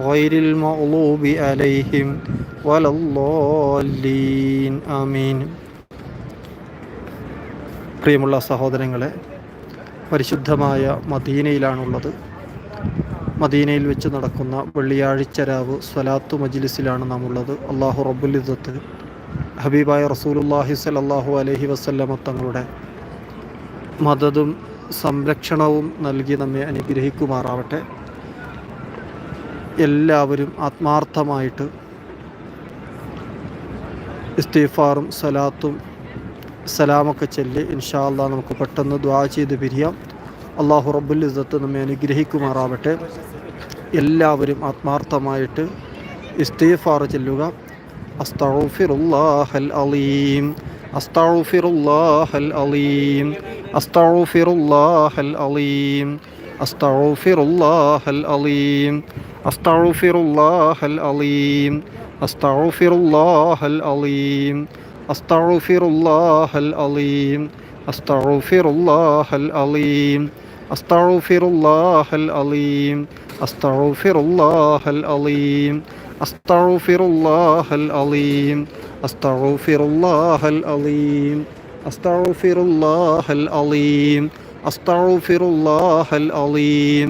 غير المغلوب عليهم ولا الضالين آمين പ്രിയമുള്ള സഹോദരങ്ങളെ പരിശുദ്ധമായ മദീനയിലാണുള്ളത് മദീനയിൽ വെച്ച് നടക്കുന്ന വെള്ളിയാഴ്ച രാവ് സ്വലാത്തു മജ്ലിസിലാണ് നാം ഉള്ളത് അള്ളാഹു റബ്ബുലിദത്ത് ഹബീബായ റസൂലുല്ലാഹി സലല്ലാഹു അലഹി വസ്ല്ലമ തങ്ങളുടെ മദതും സംരക്ഷണവും നൽകി നമ്മെ അനുഗ്രഹിക്കുമാറാവട്ടെ എല്ലാവരും ആത്മാർത്ഥമായിട്ട് ഇസ്തീഫാറും സലാത്തും സലാമൊക്കെ ചൊല്ലി ഇൻഷാല്ല നമുക്ക് പെട്ടെന്ന് ദ്വാ ചെയ്ത് പിരിയാം. അള്ളാഹു റബ്ബുൽ ഇസത്ത് നമ്മെ അനുഗ്രഹിക്കുമാറാവട്ടെ. എല്ലാവരും ആത്മാർത്ഥമായിട്ട് ഇസ്തീഫാർ ചെല്ലുക. അസ്തഫിറുല്ലാഹൽ അലീം. അസ്തഫിറുല്ലാഹൽ അലീം. അസ്തഫിറുല്ലാഹൽ അലീം. അസ്തഫിറുല്ലാഹൽ അലീം. അസ്തൗഫിറുല്ലാഹൽ അലീം അസ്തൗഫിറുല്ലാഹൽ അലീം അസ്തൗഫിറുല്ലാഹൽ അലീം അസ്തൗഫിറുല്ലാഹൽ അലീം അസ്തൗഫിറുല്ലാഹൽ അലീം അസ്തൗഫിറുല്ലാഹൽ അലീം അസ്തൗഫിറുല്ലാഹൽ അലീം അസ്തൗഫിറുല്ലാഹൽ അലീം അസ്തൗഫിറുല്ലാഹൽ അലീം അസ്തൗഫിറുല്ലാഹൽ അലീം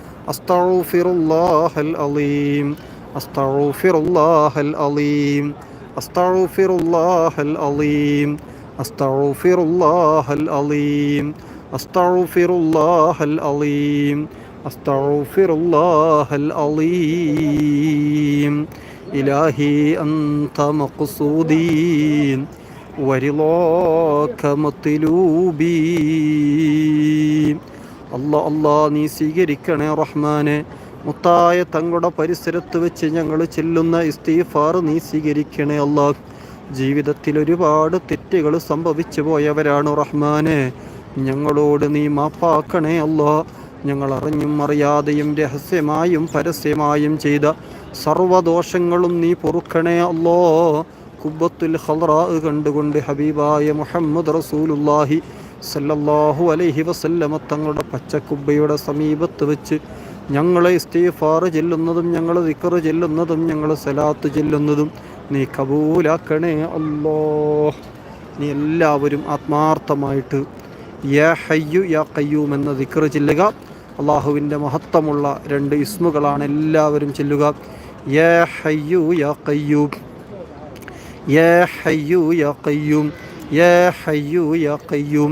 അസ്തൗഫിറുല്ലാഹൽ അലീം. അസ്തൗഫിറുല്ലാഹൽ അലീം. അസ്തൗഫിറുല്ലാഹൽ അലീം. അസ്തൗഫിറുല്ലാഹൽ അലീം. അസ്തൗഫിറുല്ലാഹൽ അലീം. അസ്തൗഫിറുല്ലാഹൽ അലീം. ഇലാഹി അന്ത മഖ്സൂദീൻ. വരിളോക മത്ലൂബീ അല്ലാ അല്ലാ നീ സ്വീകരിക്കണേ റഹ്മാനെ. മുത്തായ തങ്ങളുടെ പരിസരത്ത് വെച്ച് ഞങ്ങൾ ചെല്ലുന്ന ഇസ്തീഫാർ നീ സ്വീകരിക്കണേ അല്ലാഹ്. ജീവിതത്തിൽ ഒരുപാട് തെറ്റുകൾ സംഭവിച്ചു പോയവരാണ് റഹ്മാനെ. ഞങ്ങളോട് നീ മാപ്പാക്കണേ അല്ലാ ഞങ്ങൾ അറിഞ്ഞും അറിയാതെയും രഹസ്യമായും പരസ്യമായും ചെയ്ത സർവദോഷങ്ങളും നീ പൊറുക്കണേ അല്ലോ കുബത്തുൽ ഹൽറാ കണ്ടുകൊണ്ട് ഹബീബായ മുഹമ്മദ് റസൂലുല്ലാഹി സല്ലല്ലാഹു അലൈഹി വസല്ലമ തങ്ങളുടെ പച്ചക്കുബ്ബയുടെ സമീപത്ത് വെച്ച് ഞങ്ങളെ ഇസ്തീഫാറ് ചെല്ലുന്നതും ഞങ്ങൾ ദിക്കറ് ചെല്ലുന്നതും ഞങ്ങൾ സലാത്ത് ചെല്ലുന്നതും നീ കബൂലാക്കണേ അല്ലോ നീ എല്ലാവരും ആത്മാർത്ഥമായിട്ട് യാ ഹയ്യു യാ കയ്യൂം എന്ന ദിക്കറ് ചെല്ലുക. അള്ളാഹുവിന്റെ മഹത്വമുള്ള രണ്ട് ഇസ്മുകളാണ് എല്ലാവരും ചെല്ലുക. യാ ഹയ്യു യാ കയ്യൂം യാ ഹയ്യു യാ കയ്യൂം യാ ഹയ്യു യാ കയ്യൂം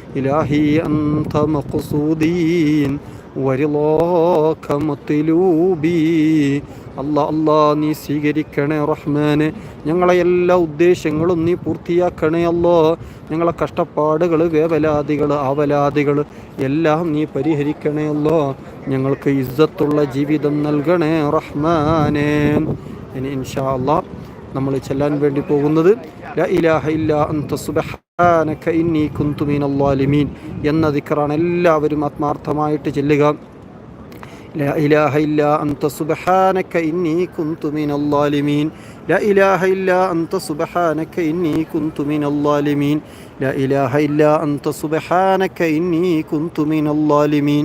ഇലാഹി അന്ത മഖ്സൂദീൻ ورضاك مطلوبي അല്ലാ അല്ലാ നീ സ്വീകരിക്കണേ റഹ്മാനെ ഞങ്ങളെ എല്ലാ ഉദ്ദേശങ്ങളും നീ പൂർത്തിയാക്കണേ അല്ലോ ഞങ്ങളെ കഷ്ടപ്പാടുകൾ വേവലാദികൾ ആവലാദികൾ എല്ലാം നീ പരിഹരിക്കണേ അല്ലോ ഞങ്ങൾക്ക് ഇസ്സത്തുള്ള ജീവിതം നൽകണേ റഹ്മാനെ ഇനി ഇൻഷാ അല്ലാ നമ്മൾ ചെല്ലാൻ വേണ്ടി പോകുന്നത് ലാ ഇലാഹ ഇല്ല അന്ത സുബ്ഹാനക ഇന്നി കുന്തു മിനൽ ളാലിമീൻ എന്ന ദിക്റാണ് എല്ലാവരും ആത്മാർത്ഥമായിട്ട് ചെല്ലുക لا إله إلا أنت سبحانك إني كنت من الظالمين لا إله إلا أنت سبحانك إني كنت من الظالمين لا إله إلا أنت سبحانك إني كنت من الظالمين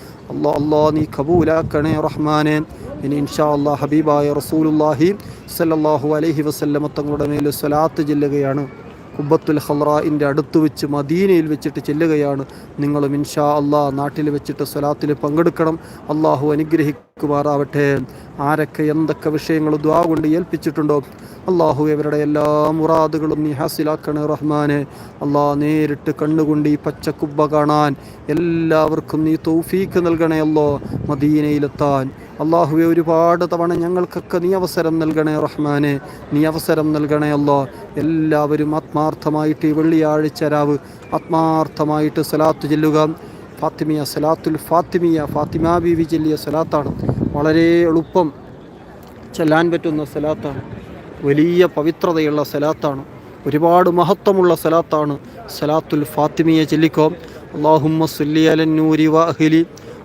അള്ളാ അള്ളാ നീ കബൂലാക്കണേ റഹ്മാനെ. ഇനി ഇൻഷാ അള്ളാ ഹബീബായ റസൂലുല്ലാഹി സല്ലാഹു അലൈഹി വസല്ലമ തങ്ങളുടെ മേൽ സ്വലാത്ത് ചെല്ലുകയാണ്. കുബത്തുൽ ഹൽറായിന്റെ അടുത്ത് വെച്ച് മദീനയിൽ വെച്ചിട്ട് ചെല്ലുകയാണ്. നിങ്ങളും ഇൻഷാ അള്ളാ നാട്ടിൽ വെച്ചിട്ട് സ്വലാത്തിൽ പങ്കെടുക്കണം. അള്ളാഹു അനുഗ്രഹിക്കുമാറാവട്ടെ. ആരൊക്കെ എന്തൊക്കെ വിഷയങ്ങൾ ദ്വാ കൊണ്ട് ഏൽപ്പിച്ചിട്ടുണ്ടോ? അള്ളാഹു ഇവരുടെ എല്ലാ മുറാദുകളും നീ ഹാസിലാക്കണേ റഹ്മാനെ. അള്ളാ നേരിട്ട് കണ്ണുകൊണ്ട് ഈ പച്ചക്കുബ്ബ കാണാൻ എല്ലാവർക്കും നീ തൗഫീക്ക് നൽകണേ അല്ലോ. മദീനയിലെത്താൻ അള്ളാഹുവെ ഒരുപാട് തവണ ഞങ്ങൾക്കൊക്കെ നീ അവസരം നൽകണേ റഹ്മാനെ. നീ അവസരം നൽകണേ അല്ലോ എല്ലാവരും ആത്മാർത്ഥമായിട്ട് ഈ വെള്ളിയാഴ്ച രാവ് ആത്മാർത്ഥമായിട്ട് സലാത്ത് ചെല്ലുക. ഫാത്തിമിയ സലാത്തുൽ ഫാത്തിമിയ ഫാത്തിമ ബീവി ചെല്ലിയ സലാത്താണ് വളരെ എളുപ്പം ചെല്ലാൻ പറ്റുന്ന സലാത്താണ് വലിയ പവിത്രതയുള്ള സലാത്താണ് ഒരുപാട് മഹത്വമുള്ള സലാത്താണ് സലാത്തുൽ ഫാത്തിമിയ ചെല്ലിക്കോ. അള്ളാഹുമ്മ സുല്ലി അലന്നൂരി വാഹിലി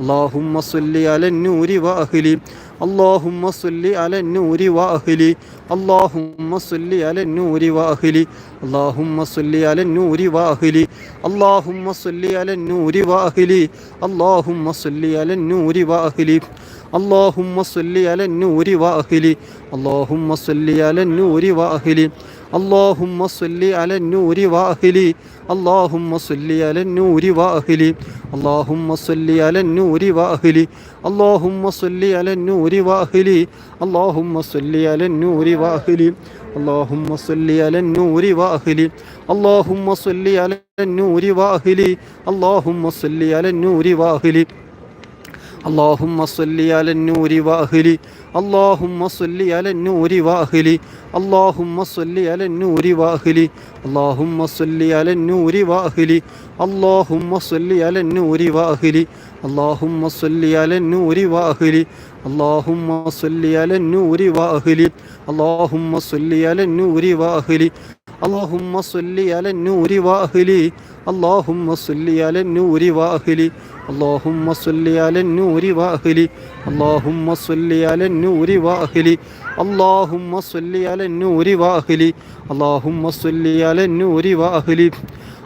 اللهم صل على النور واهلي اللهم صل على النور واهلي اللهم صل على النور واهلي اللهم صل على النور واهلي اللهم صل على النور واهلي اللهم صل على النور واهلي اللهم صل على النور واهلي اللهم صل على النور واهلي اللهم صل على النور واهلي اللهم صل على النور واهلي اللهم صل على النور واهلي اللهم صل على النور واهلي اللهم صل على النور واهلي اللهم صل على النور واهلي اللهم صل على النور واهلي اللهم صل على النور واهلي اللهم صل على النور واهلي اللهم صل على النور واهلي اللهم صل على النور واهلي اللهم صل على النور واهلي اللهم صل على النور واهلي اللهم صل على النور واهلي اللهم صل على النور واهلي اللهم صل على النور واهلي اللهم صل على النور واهلي اللهم صل على النور واهلي اللهم صل على النور واهلي اللهم صل على النور واهلي اللهم صل على النور واهلي اللهم صل على النور واهلي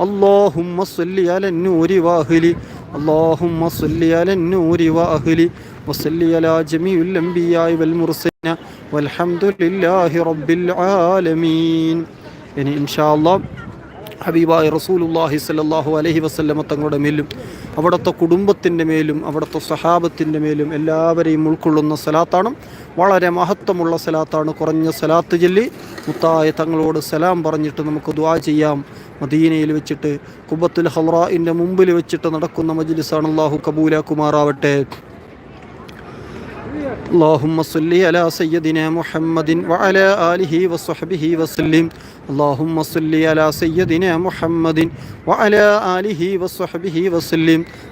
اللهم صل على النور واهلي اللهم صل على النور واهلي وصل على جميع الانبياء والمرسلين والحمد لله رب العالمين ഇനി ഇൻഷാ അല്ലാഹ് ഹബീബായ റസൂലുല്ലാഹി സല്ലല്ലാഹു അലൈഹി വസല്ലമ തങ്ങളുടെ മേലും അവിടുത്തെ കുടുംബത്തിൻ്റെ മേലും അവിടുത്തെ സഹാബത്തിൻ്റെ മേലും എല്ലാവരെയും ഉൾക്കൊള്ളുന്ന സലാത്താണ് വളരെ മഹത്വമുള്ള സലാത്താണ് കുറഞ്ഞ സലാത്ത് ചൊല്ലി മുത്തായ തങ്ങളോട് സലാം പറഞ്ഞിട്ട് നമുക്ക് ദുആ ചെയ്യാം മദീനയിൽ വെച്ചിട്ട് കുബത്തുൽ ഹൽറാഇൻ്റെ മുമ്പിൽ വെച്ചിട്ട് നടക്കുന്ന മജ്ലിസാണ് അള്ളാഹു കബൂലാക്കുമാറാവട്ടെ اللهم صل على سيدنا محمد وعلى آله وصحبه وسلم اللهم صل على سيدنا محمد وعلى آله وصحبه وسلم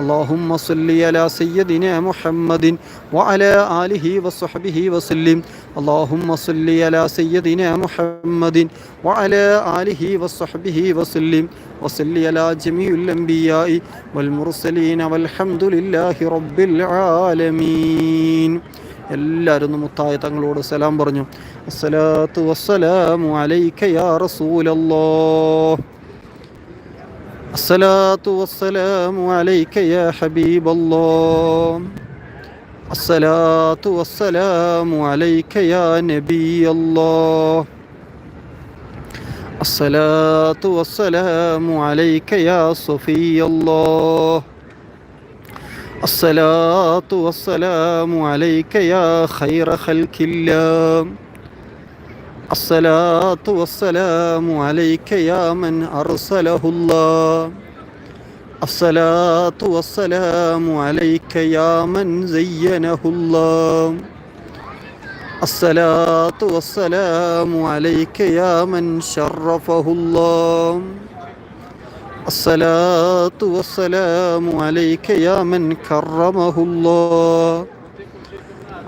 اللهم صل على سيدنا محمد وعلى آله وصحبه وسلم اللهم صل على سيدنا محمد وعلى آله وصحبه وسلم وصل على جميع الأنبياء والمرسلين والحمد لله رب العالمين എല്ലാവരും ഒന്ന് മുത്തായ തങ്ങളോട് സലാം പറഞ്ഞു അസ്സലാത്തു വസ്സലാമു അലൈക യാ റസൂലല്ലാഹ് الصلاة والسلام عليك يا حبيب الله. الصلاة والسلام عليك يا نبي الله. الصلاة والسلام عليك يا صفي الله. الصلاة والسلام عليك يا خير خلق الله. الصلاة والسلام عليك يا من أرسله الله. الصلاة والسلام عليك يا من زينه الله. الصلاة والسلام عليك يا من شرفه الله. الصلاة والسلام عليك يا من كرمه الله.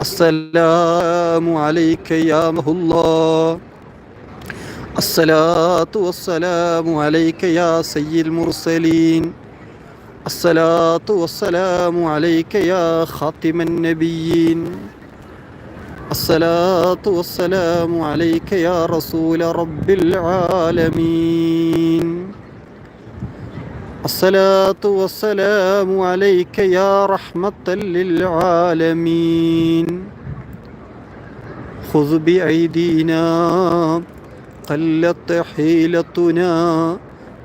السلام عليك يا مه الله الصلاة والسلام عليك يا سيد المرسلين. الصلاة والسلام عليك يا خاتم النبيين. الصلاة والسلام عليك يا رسول رب العالمين. الصلاة والسلام عليك يا رحمة للعالمين خذ بأيدينا قلت حيلتنا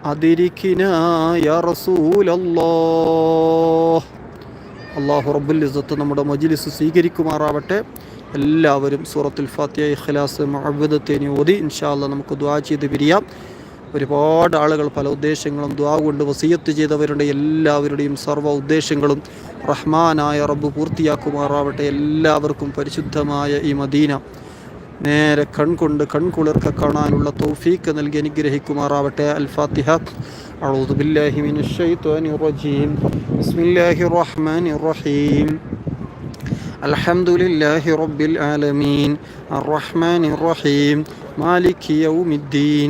أدركنا يا رسول الله അള്ളാഹു റബ്ബുൽ ഇസ്സത്ത് നമ്മുടെ മജ്ലിസ് സ്വീകരിക്കുമാറാവട്ടെ എല്ലാവരും സൂറത്തുൽ ഫാത്തിയ ഇഖ്ലാസ് മഅബ്ബദത്തേനി ഓതി ഇൻഷാല്ല നമുക്ക് ദ്വാ ചെയ്ത് പിരിയാം ഒരുപാട് ആളുകൾ പല ഉദ്ദേശങ്ങളും ദ്വാ കൊണ്ട് വസീയത്ത് ചെയ്തവരുടെ എല്ലാവരുടെയും സർവ്വ ഉദ്ദേശങ്ങളും റഹ്മാനായ റബ്ബ് പൂർത്തിയാക്കുമാറാവട്ടെ എല്ലാവർക്കും പരിശുദ്ധമായ ഈ മദീന നേരെ കൺകൊണ്ട് കൺകുളിർക്ക കാണാനുള്ള തൗഫീക്ക് നൽകി അനുഗ്രഹിക്കുമാറാവട്ടെ അൽ ഫാത്തിഹ أعوذ بالله من الشيطان الرجيم بسم الله الرحمن الرحيم الحمد لله رب العالمين الرحمن الرحيم مالك يوم الدين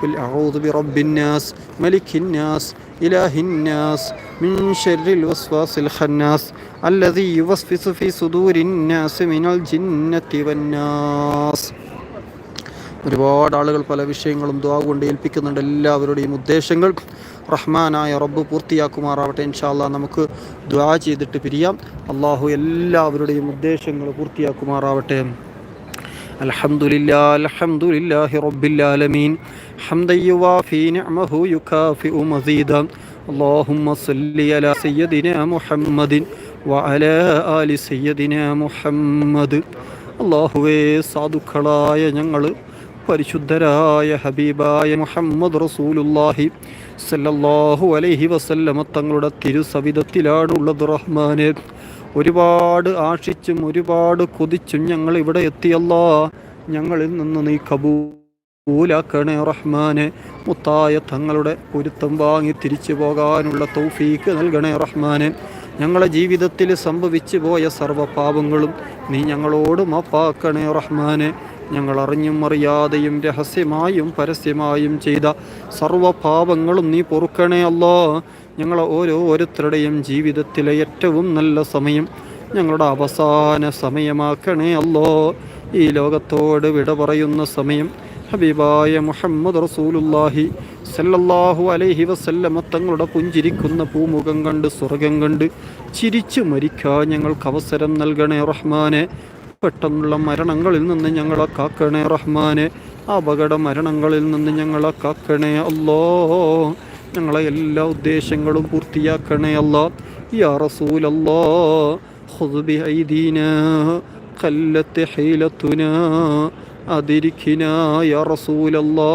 قل أعوذ برب الناس ملك الناس إله الناس من شر الوسواس الخناس الذي يوسوس في صدور الناس من الجنة والناس ഒരുപാട് ആളുകൾ പല വിഷയങ്ങളും ദ്വാ കൊണ്ട് ഏൽപ്പിക്കുന്നുണ്ട് എല്ലാവരുടെയും ഉദ്ദേശങ്ങൾ റഹ്മാനായ റബ്ബ് പൂർത്തിയാക്കുമാറാവട്ടെ ഇൻഷാല്ല നമുക്ക് ദ്വാ ചെയ്തിട്ട് പിരിയാം അള്ളാഹു എല്ലാവരുടെയും ഉദ്ദേശങ്ങൾ പൂർത്തിയാക്കുമാറാവട്ടെ الحمد لله الحمد لله رب العالمين حمدا يوافي نعمه يكافئ مزيدا اللهم صل على سيدنا محمد وعلى آل سيدنا محمد അള്ളാഹുവേ സാധുക്കളായ ഞങ്ങൾ പരിശുദ്ധരായ ഹബീബായ മുഹമ്മദ് റസൂലുല്ലാഹി സല്ലല്ലാഹു അലൈഹി വസല്ലമ തങ്ങളുടെ തിരുസവിധത്തിലാണുള്ളത് റഹ്മാനെ ഒരുപാട് ആശിച്ചും ഒരുപാട് കൊതിച്ചും ഞങ്ങൾ ഇവിടെ എത്തിയല്ലോ ഞങ്ങളിൽ നിന്ന് നീ കബൂലാക്കണേ റഹ്മാനെ. മുത്തായ തങ്ങളുടെ പൊരുത്തം വാങ്ങി തിരിച്ചു പോകാനുള്ള തൗഫീക്ക് നൽകണേ റഹ്മാനെ. ഞങ്ങളെ ജീവിതത്തിൽ സംഭവിച്ചു പോയ സർവപാപങ്ങളും നീ ഞങ്ങളോട് മാപ്പാക്കണേ റഹ്മാനെ. ഞങ്ങൾ അറിഞ്ഞും അറിയാതെയും രഹസ്യമായും പരസ്യമായും ചെയ്ത സർവപാപങ്ങളും നീ പൊറുക്കണേ അല്ലോ. ഞങ്ങളെ ഓരോരുത്തരുടെയും ജീവിതത്തിലെ ഏറ്റവും നല്ല സമയം ഞങ്ങളുടെ അവസാന സമയമാക്കണേ അല്ലോ ഈ ലോകത്തോട് വിട പറയുന്ന സമയം ഹബീബായ മുഹമ്മദ് റസൂലുല്ലാഹി സല്ലല്ലാഹു അലൈഹി വസല്ലമ തങ്ങളുടെ പുഞ്ചിരിക്കുന്ന പൂമുഖം കണ്ട് സ്വർഗം കണ്ട് ചിരിച്ചു മരിക്കാൻ ഞങ്ങൾക്ക് അവസരം നൽകണേ റഹ്മാനെ. പെട്ടെന്നുള്ള മരണങ്ങളിൽ നിന്ന് ഞങ്ങളെ കാക്കണേ റഹ്മാനെ. അപകട മരണങ്ങളിൽ നിന്ന് ഞങ്ങളെ കാക്കണേ അല്ലോ ഞങ്ങളെ എല്ലാ ഉദ്ദേശങ്ങളും പൂർത്തിയാക്കണേ അല്ല. യാ റസൂലല്ലാ ബി ഐദീന ഖല്ലത്ത് ഹീലത്തുനാ അതിരിഖിനാ യാ റസൂലല്ലാ.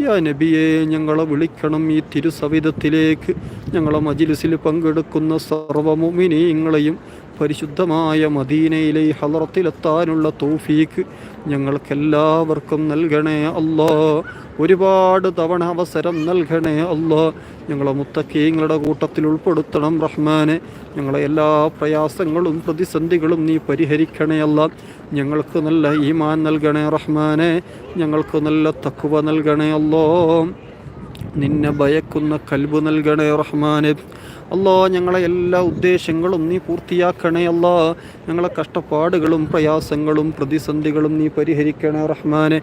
യാ നബിയെ ഞങ്ങളെ വിളിക്കണം ഈ തിരുസവിധത്തിലേക്ക്. ഞങ്ങളെ മജിലിസിൽ പങ്കെടുക്കുന്ന സർവമുമിനീങ്ങളെയും പരിശുദ്ധമായ മദീനയിലെ ഹലറത്തിലെത്താനുള്ള തൗഫീക്ക് ഞങ്ങൾക്കെല്ലാവർക്കും നൽകണേ അല്ലോ. ഒരുപാട് തവണ അവസരം നൽകണേ അല്ലോ. ഞങ്ങളെ മുത്തക്കീങ്ങളുടെ കൂട്ടത്തിൽ ഉൾപ്പെടുത്തണം റഹ്മാനെ. ഞങ്ങളെ എല്ലാ പ്രയാസങ്ങളും പ്രതിസന്ധികളും നീ പരിഹരിക്കണേ അല്ല. ഞങ്ങൾക്ക് നല്ല ഈമാൻ നൽകണേ റഹ്മാനെ. ഞങ്ങൾക്ക് നല്ല തക്കുവ നൽകണേ അല്ലോ. നിന്നെ ഭയക്കുന്ന കൽബ് നൽകണേ റഹ്മാനെ. അല്ലോ ഞങ്ങളെ എല്ലാ ഉദ്ദേശങ്ങളും നീ പൂർത്തിയാക്കണേ അല്ലോ. ഞങ്ങളെ കഷ്ടപ്പാടുകളും പ്രയാസങ്ങളും പ്രതിസന്ധികളും നീ പരിഹരിക്കണേ റഹ്മാനെ.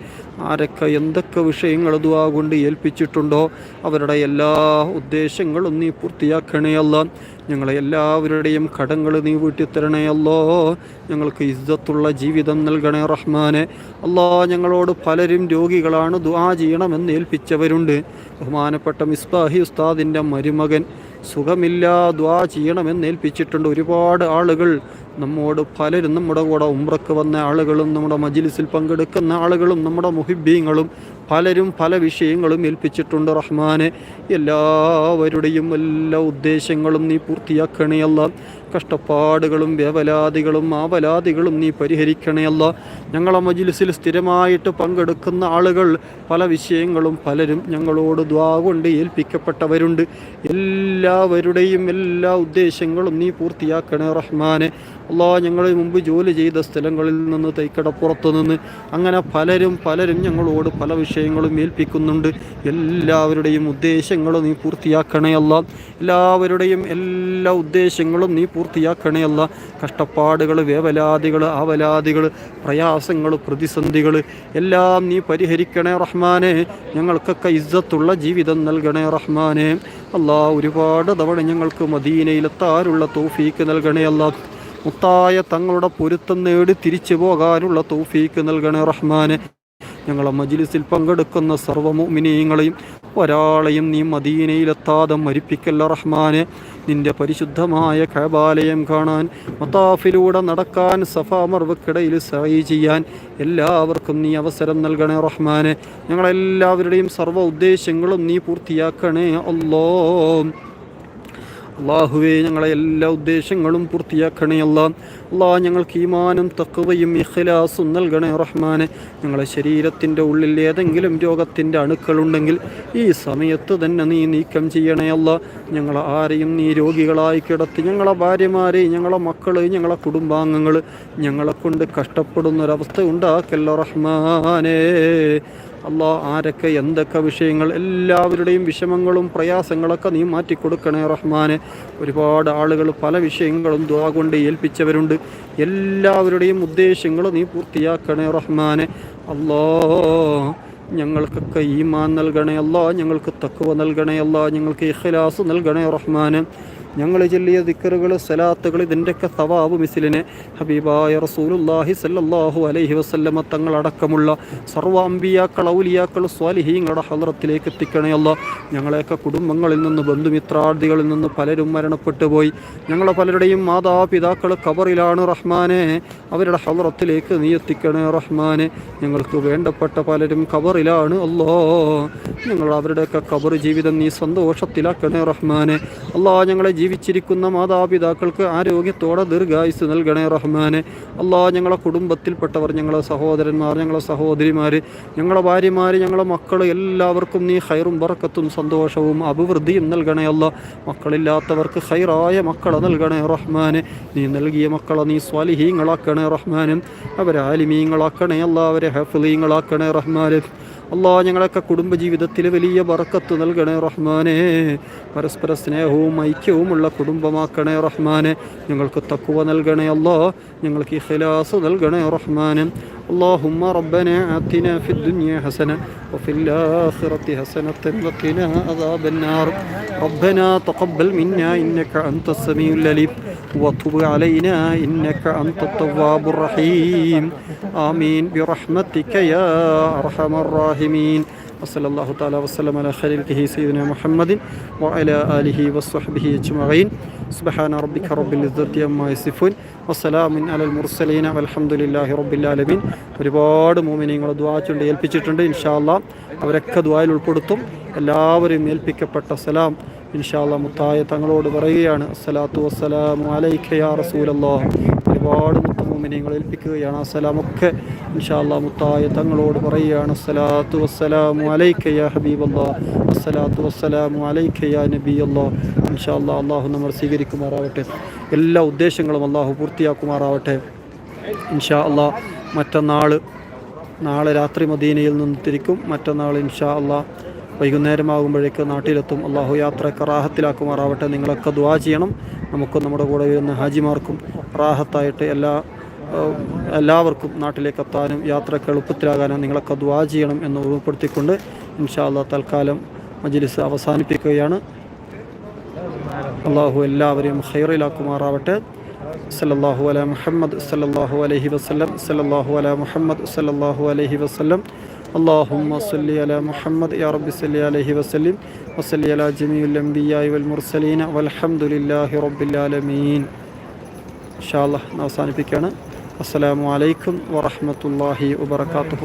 ആരൊക്കെ എന്തൊക്കെ വിഷയങ്ങൾ ദുവാ കൊണ്ട് ഏൽപ്പിച്ചിട്ടുണ്ടോ അവരുടെ എല്ലാ ഉദ്ദേശങ്ങളും നീ പൂർത്തിയാക്കണേ അല്ല. ഞങ്ങളെ എല്ലാവരുടെയും കടങ്ങൾ നീ വീട്ടിത്തരണേ അല്ലോ. ഞങ്ങൾക്ക് ഇസ്സത്തുള്ള ജീവിതം നൽകണേ റഹ്മാനെ. അല്ലാ ഞങ്ങളോട് പലരും രോഗികളാണ് ദുആ ചെയ്യണമെന്ന് ഏൽപ്പിച്ചവരുണ്ട്. ബഹുമാനപ്പെട്ട മിസ്ബാഹി ഉസ്താദിന്റെ മരുമകൻ സുഖമില്ല ദ്വാ ചെയ്യണമെന്ന് ഏൽപ്പിച്ചിട്ടുണ്ട് ഒരുപാട് ആളുകൾ നമ്മോട് പലരും നമ്മുടെ കൂടെ ഉമ്രക്ക് വന്ന ആളുകളും നമ്മുടെ മജിലിസിൽ പങ്കെടുക്കുന്ന ആളുകളും നമ്മുടെ മുഹിബീങ്ങളും പലരും പല വിഷയങ്ങളും ഏൽപ്പിച്ചിട്ടുണ്ട് റഹ്മാനെ. എല്ലാവരുടെയും എല്ലാ ഉദ്ദേശങ്ങളും നീ പൂർത്തിയാക്കണേ അല്ല. കഷ്ടപ്പാടുകളും വേവലാദികളും ആവലാദികളും നീ പരിഹരിക്കണേ അല്ല. ഞങ്ങളെ മജിലിസിൽ സ്ഥിരമായിട്ട് പങ്കെടുക്കുന്ന ആളുകൾ പല വിഷയങ്ങളും പലരും ഞങ്ങളോട് ദ്വാ കൊണ്ട് ഏൽപ്പിക്കപ്പെട്ടവരുണ്ട്. എല്ലാവരുടെയും എല്ലാ ഉദ്ദേശങ്ങളും നീ പൂർത്തിയാക്കണേ റഹ്മാനെ. അള്ളാ ഞങ്ങൾ മുമ്പ് ജോലി ചെയ്ത സ്ഥലങ്ങളിൽ നിന്ന് തൈക്കടപ്പുറത്ത് നിന്ന് അങ്ങനെ പലരും പലരും ഞങ്ങളോട് പല വിഷയങ്ങളും ഏൽപ്പിക്കുന്നുണ്ട്. എല്ലാവരുടെയും ഉദ്ദേശങ്ങളും നീ പൂർത്തിയാക്കണേ അല്ല. എല്ലാവരുടെയും എല്ലാ ഉദ്ദേശങ്ങളും നീ പൂർത്തിയാക്കണേ അല്ല. കഷ്ടപ്പാടുകൾ വേവലാദികൾ ആവലാദികൾ പ്രയാസങ്ങൾ പ്രതിസന്ധികൾ എല്ലാം നീ പരിഹരിക്കണേ റഹ്മാനെ. ഞങ്ങൾക്കൊക്കെ ഇജ്ജത്തുള്ള ജീവിതം നൽകണേ റഹ്മാനെ. അല്ലാ ഒരുപാട് തവണ ഞങ്ങൾക്ക് മദീനയിലെത്താനുള്ള തോഫീക്ക് നൽകണേ അല്ലാ. മുത്തായ തങ്ങളുടെ പൊരുത്തം നേടി തിരിച്ചു പോകാനുള്ള തോഫീക്ക് നൽകണേ റഹ്മാനെ. ഞങ്ങളെ മജിലിസിൽ പങ്കെടുക്കുന്ന സർവമുമിനീങ്ങളെയും ഒരാളെയും നീ മദീനയിലെത്താതെ മരിപ്പിക്കല്ല റഹ്മാനെ. നിന്റെ പരിശുദ്ധമായ കബാലയം കാണാൻ മത്താഫിലൂടെ നടക്കാൻ സഫാ സഫാമർവക്കിടയിൽ സഹായി ചെയ്യാൻ എല്ലാവർക്കും നീ അവസരം നൽകണേ റഹ്മാനെ. ഞങ്ങളെല്ലാവരുടെയും സർവ ഉദ്ദേശങ്ങളും നീ പൂർത്തിയാക്കണേ അല്ലോ അള്ളാഹുവേ ഞങ്ങളെ എല്ലാ ഉദ്ദേശങ്ങളും പൂർത്തിയാക്കണേ അള്ളാഹ് അള്ളാ ഞങ്ങൾക്ക് ഈമാനും തക്കവയും ഇഖ്ലാസും നൽകണേ റഹ്മാനെ. ഞങ്ങളെ ശരീരത്തിന്റെ ഉള്ളിൽ ഏതെങ്കിലും രോഗത്തിന്റെ അണുക്കളുണ്ടെങ്കിൽ ഈ സമയത്ത് തന്നെ നീ നീക്കം ചെയ്യണേ ഞങ്ങൾ ആരെയും നീ രോഗികളായി കിടത്തി ഞങ്ങളെ ഭാര്യമാരെ ഞങ്ങളെ മക്കൾ ഞങ്ങളെ കുടുംബാംഗങ്ങൾ ഞങ്ങളെ കൊണ്ട് കഷ്ടപ്പെടുന്നൊരവസ്ഥ ഉണ്ടാക്കല്ലോ റഹ്മാനേ. അള്ളാ ആരൊക്കെ എന്തൊക്കെ വിഷയങ്ങൾ എല്ലാവരുടെയും വിഷമങ്ങളും പ്രയാസങ്ങളൊക്കെ നീ മാറ്റിക്കൊടുക്കണേ റഹ്മാനെ. ഒരുപാട് ആളുകൾ പല വിഷയങ്ങളും ദ്വാ കൊണ്ട് ഏൽപ്പിച്ചവരുണ്ട്. എല്ലാവരുടെയും ഉദ്ദേശങ്ങൾ നീ പൂർത്തിയാക്കണേ റഹ്മാനെ. അല്ലോ ഞങ്ങൾക്കൊക്കെ ഈമാൻ നൽകണേ അല്ല ഞങ്ങൾക്ക് തക്കുവ നൽകണേ അല്ല ഞങ്ങൾക്ക് ഇഖ്ലാസ് നൽകണേ റഹ്മാനെ. ഞങ്ങൾ ചൊല്ലിയ ദിക്കറുകൾ സലാത്തുകൾ ഇതിന്റെയൊക്കെ സവാബ് മിസിലിനെ ഹബീബായ റസൂലുല്ലാഹി സല്ലാഹു അലൈഹി വസല്ലമ തങ്ങളടക്കമുള്ള സർവ ഔലിയാക്കൾ സ്വാലിഹീങ്ങളുടെ ഹലറത്തിലേക്ക് എത്തിക്കണയല്ല ഞങ്ങളെയൊക്കെ കുടുംബങ്ങളിൽ നിന്ന് ബന്ധുമിത്രാർത്ഥികളിൽ നിന്ന് പലരും മരണപ്പെട്ടു പോയി. ഞങ്ങളെ പലരുടെയും മാതാപിതാക്കൾ കബറിലാണ് റഹ്മാനെ. അവരുടെ ഹലറത്തിലേക്ക് നീ എത്തിക്കണേ റഹ്മാനെ. ഞങ്ങൾക്ക് വേണ്ടപ്പെട്ട പലരും കബറിലാണ് അല്ലോ. ഞങ്ങൾ അവരുടെയൊക്കെ കബർ ജീവിതം നീ സന്തോഷത്തിലാക്കണേ റഹ്മാനെ. അല്ലാ ഞങ്ങളെ ജീവിച്ചിരിക്കുന്ന മാതാപിതാക്കൾക്ക് ആരോഗ്യത്തോടെ ദീർഘായുസ് നൽകണേ റഹ്മാനെ. അള്ളാഹ് ഞങ്ങളെ കുടുംബത്തിൽപ്പെട്ടവർ ഞങ്ങളെ സഹോദരന്മാർ ഞങ്ങളെ സഹോദരിമാർ ഞങ്ങളെ ഭാര്യമാർ ഞങ്ങളെ മക്കൾ എല്ലാവർക്കും നീ ഹൈറും ബറക്കത്തും സന്തോഷവും അഭിവൃദ്ധിയും നൽകണേ അല്ല മക്കളില്ലാത്തവർക്ക് ഹൈറായ മക്കളെ നൽകണേ റഹ്മാനെ. നീ നൽകിയ മക്കളെ നീ സ്വാലിഹീങ്ങളാക്കണേ റഹ്മാനും. അവരെ ആലിമീങ്ങളാക്കണേ അല്ല അവരെ ഹഫലീങ്ങളാക്കണേ റഹ്മാനെ. അള്ളാ ഞങ്ങളൊക്കെ കുടുംബജീവിതത്തിൽ വലിയ ബറക്കത്ത് നൽകണേ റഹ്മാനെ പരസ്പര സ്നേഹവും ഐക്യവുമുള്ള കുടുംബമാക്കണേ റഹ്മാനെ ഞങ്ങൾക്ക് തക്കുവ നൽകണേ അല്ലാ ഞങ്ങൾക്ക് ഇഖ്ലാസ് നൽകണേ റഹ്മാനെ اللهم ربنا آتنا في الدنيا حسنة وفي الآخرة حسنة وقنا عذاب النار ربنا تقبل منا إنك أنت السميع العليم وتب علينا إنك أنت التواب الرحيم آمين برحمتك يا أرحم الراحمين وصلى الله تعالى وسلم على خير الكه سيدنا محمد وعلى آله وصحبه أجمعين سبحان ربك رب العزة عما يصفون വസ്സലാമിൻ അലൽ മുർസലീന അലഹമുല്ലാഹി റബ്ബില്ലാലമീൻ ഒരുപാട് മോമിനിയങ്ങൾ ദ്വാ ചൊല്ലി ഏൽപ്പിച്ചിട്ടുണ്ട് ഇൻഷാല്ല അവരൊക്കെ ദ്വായിൽ ഉൾപ്പെടുത്തും എല്ലാവരും ഏൽപ്പിക്കപ്പെട്ട സലാം ഇൻഷാല്ല മുത്തായ തങ്ങളോട് പറയുകയാണ് അസ്സലാത്തു വസ്സലാമു അലൈഖ യാ റസൂലല്ലാ ഒരുപാട് മുത്തമോമിനിയങ്ങൾ ഏൽപ്പിക്കുകയാണ് അസലാമൊക്കെ സലാമൊക്കെ ഇൻഷാല്ല മുത്തായ തങ്ങളോട് പറയുകയാണ്. അസ്സലാത്തു വസ്സലാമു അലൈക്കയ ഹബീബല്ലാ. അസ്സലാത്തു വസ്സലാമു അലൈക്കയ നബിയല്ലാ. ഇൻഷാല്ല അള്ളാഹു നമ്മൾ സ്വീകരിക്കുമാറാവട്ടെ. എല്ലാ ഉദ്ദേശങ്ങളും അള്ളാഹു പൂർത്തിയാക്കുമാറാവട്ടെ. ഇൻഷാ അള്ളാ മറ്റന്നാൾ നാളെ രാത്രി മദീനയിൽ നിന്ന് തിരിക്കും. മറ്റന്നാൾ ഇൻഷാ അള്ളാ വൈകുന്നേരമാകുമ്പോഴേക്ക് നാട്ടിലെത്തും. അള്ളാഹു യാത്രയൊക്കെ റാഹത്തിലാക്കുമാറാവട്ടെ. നിങ്ങളൊക്കെ ദുവാ ചെയ്യണം. നമുക്കും നമ്മുടെ കൂടെ വരുന്ന ഹാജിമാർക്കും റാഹത്തായിട്ട് എല്ലാ എല്ലാവർക്കും നാട്ടിലേക്ക് എത്താനും യാത്രയ്ക്ക് എളുപ്പത്തിലാകാനും നിങ്ങളൊക്കെ ദ്വാ ചെയ്യണം എന്ന് ഓർമ്മപ്പെടുത്തിക്കൊണ്ട് ഇൻഷാല്ല തൽക്കാലം മജ്ലിസ് അവസാനിപ്പിക്കുകയാണ്. അള്ളാഹു എല്ലാവരെയും ഹൈറിലാക്കുമാറാവട്ടെ സല്ലല്ലാഹു അല മുഹമ്മദ് സല്ലല്ലാഹു അലൈഹി വസല്ലം സല്ലല്ലാഹു അല മുഹമ്മദ് സല്ലല്ലാഹു അലൈഹി വസല്ലം. اللهم صل على محمد يا رب صل عليه وسلم وصل على جميع الأنبياء والمرسلين والحمد لله رب العالمين. إن شاء الله نوصاني بكنا السلام عليكم ورحمة الله وبركاته